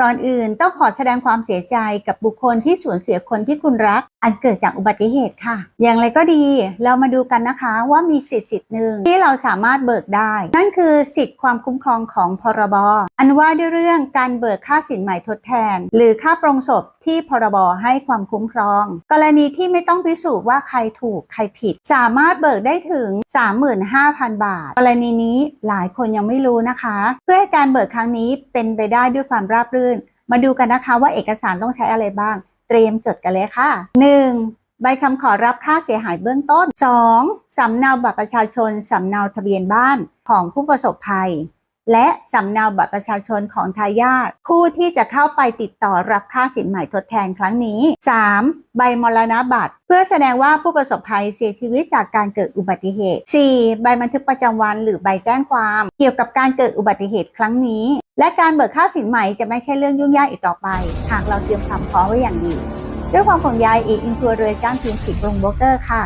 ก่อนอื่นต้องขอแสดงความเสียใจกับบุคคลที่สูญเสียคนที่คุณรัก อันเกิดจากอุบัติเหตุค่ะ อย่างไรก็ดีเรามาดูกันนะคะว่ามีสิทธิ์สิทธิ์หนึ่งที่เราสามารถเบิกได้ นั่นคือสิทธิ์ความคุ้มครองของพรบ อันว่าด้วยเรื่องการเบิกค่าสินใหม่ทดแทน หรือค่าปรงศพที่พรบให้ความคุ้มครอง กรณีที่ไม่ต้องพิสูจน์ว่าใครถูกใครผิด สามารถเบิกได้ถึง 35,000 บาท กรณีนี้หลายคนยังไม่รู้นะคะ เพื่อให้การเบิกครั้งนี้เป็นไปได้ด้วยความราบรื่น มาดูกันนะคะว่าเอกสารต้องใช้อะไรบ้าง เตรียมจดกันเลยค่ะ 1. ใบคำขอรับค่าเสียหายเบื้องต้น 2. สำเนาบัตรประชาชน สำเนาทะเบียนบ้านของผู้ประสบภัย และสำเนาบัตรประชาชนของทายาทผู้ที่จะเข้าไปติดต่อรับค่าสินใหม่ทดแทนครั้งนี้ 3. ใบมรณบัตร เพื่อแสดงว่าผู้ประสบภัยเสียชีวิตจากการเกิดอุบัติเหตุ 4. ใบบันทึกประจำวันหรือใบแจ้งความ เกี่ยวกับการเกิดอุบัติเหตุครั้งนี้ และการเบิกค่าสินใหม่จะไม่ใช่เรื่องยุ่งยากอีกต่อไป หากเราเตรียมความพร้อมไว้อย่างดี ด้วยความห่วงใยอีกอินทัวร์เรย์จ้างทีมสิกรุงโบรกเกอร์ค่ะ